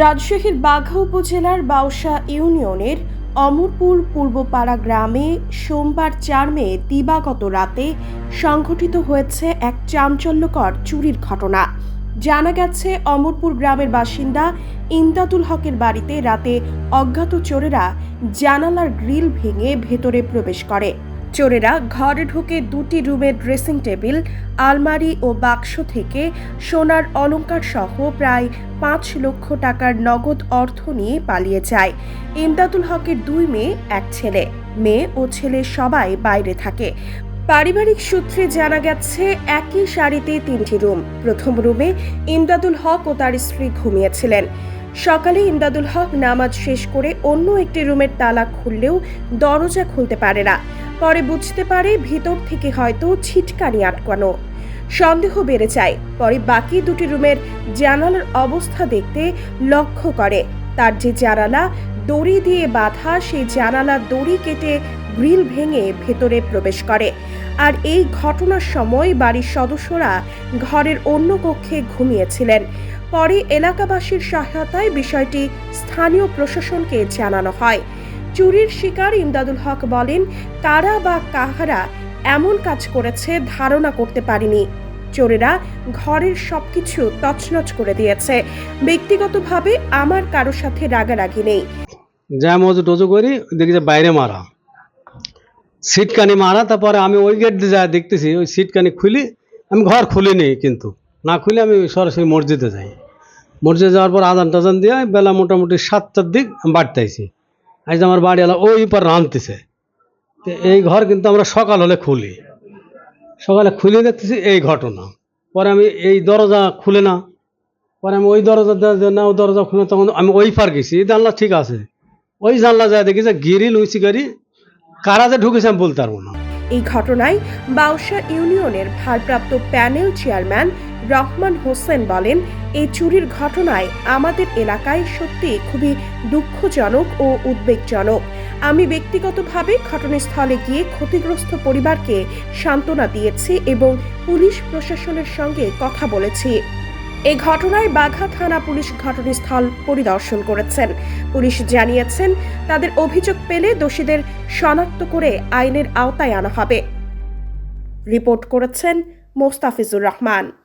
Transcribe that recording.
রাজশাহীর বাঘা উপজেলার বাউসা ইউনিয়নের অমরপুর পূর্বপাড়া গ্রামে সোমবার চার মে দিবাগত রাতে সংঘটিত হয়েছে এক চাঞ্চল্যকর চুরির ঘটনা। জানা গেছে, অমরপুর গ্রামের বাসিন্দা ইমদাদুল হকের বাড়িতে রাতে অজ্ঞাত চোরেরা জানালার গ্রিল ভেঙে ভেতরে প্রবেশ করে। চোরেরা ঘরে ঢুকে দুটি রুমের ড্রেসিং টেবিল, আলমারি ও বাক্স থেকে সোনার অলংকার সহ প্রায় পাঁচ লক্ষ টাকার নগদ অর্থ নিয়ে পালিয়ে যায়। ইমদাদুল হকের দুই মেয়ে, এক ছেলে। মেয়ে ও ছেলে সবাই বাইরে থাকে। পারিবারিক সূত্রে জানা গেছে, একই সারিতে তিনটি রুম। প্রথম রুমে ইমদাদুল হক ও তার স্ত্রী ঘুমিয়েছিলেন। সকালে ইমদাদুল হক নামাজ শেষ করে অন্য একটি রুমের তালা খুললেও দরজা খুলতে পারে না। পরে বুঝতে পারে ভিতর থেকে হয়তো ছিটকানি আটকানো। সন্দেহ বেড়ে যায়। পরে বাকি দুটি রুমের জানালার অবস্থা দেখতে লক্ষ্য করে। তার যে জানালা, দড়ি দিয়ে বাঁধা সেই জানালা দড়ি কেটে গ্রিল ভেঙে ভেতরে প্রবেশ করে। আর এই ঘটনার সময় বাড়ির সদস্যরা ঘরের অন্য কক্ষে ঘুমিয়েছিলেন। পরে এলাকাবাসীর সহায়তায় বিষয়টি স্থানীয় প্রশাসনকে জানানো হয়। চুরির শিকার ইমদাদুল হক বলেন কারা বা কাহারা এমন কাজ করেছে, ধারণা করতে পারিনি। চোরেরা ঘরের সবকিছু তছনছ করে দিয়েছে। ব্যক্তিগতভাবে আমার কারও সাথে রাগারাগি নেই। যা মজু টজু করি, দেখি যে বাইরে মারা। সিটকানি মারা, তারপরে আমি ওই গেট দিয়ে যা দেখতেছি, ওই সিটকানি খুলি, আমি ঘর খুলিনি কিন্তু। না খুলে আমি সরাসরি মসজিদে যাই। মসজিদে যাওয়ার পর আজান টাজান দিয়ে বেলা মোটামুটি সাতটার দিক বাড়িতে আইছি। আজ আমার বাড়ি এলা ওই পার রাঁধতেছে। তো এই ঘর কিন্তু আমরা সকাল হলে খুলি। সকালে খুলে দেখতেছি এই ঘটনা। পরে আমি এই দরজা খুলে না। পরে আমি ওই দরজা না ওই দরজা খুলে তখন আমি ওই পার গেছি। এই জানলা ঠিক আছে। ওই জানলা যায় দেখি যে গিরি লুইসি গাড়ি কারা যে ঢুকেছে আমি বলতে পারব না। এই ঘটনায় বাউসা ইউনিয়নের ভারপ্রাপ্ত প্যানেল চেয়ারম্যান রহমান হোসেন বলেন এই চুরির ঘটনায় আমাদের এলাকায় সত্যি খুবই দুঃখজনক ও উদ্বেগজনক। আমি ব্যক্তিগতভাবে ঘটনাস্থলে গিয়ে ক্ষতিগ্রস্ত পরিবারকে সান্ত্বনা দিয়েছি এবং পুলিশ প্রশাসনের সঙ্গে কথা বলেছি। এই ঘটনায় বাঘা থানা পুলিশ ঘটনাস্থল পরিদর্শন করেছেন। পুলিশ জানিয়েছেন, তাদের অভিযোগ পেলে দোষীদের শনাক্ত করে আইনের আওতায় আনা হবে। রিপোর্ট করেছেন মোস্তাফিজুর রহমান।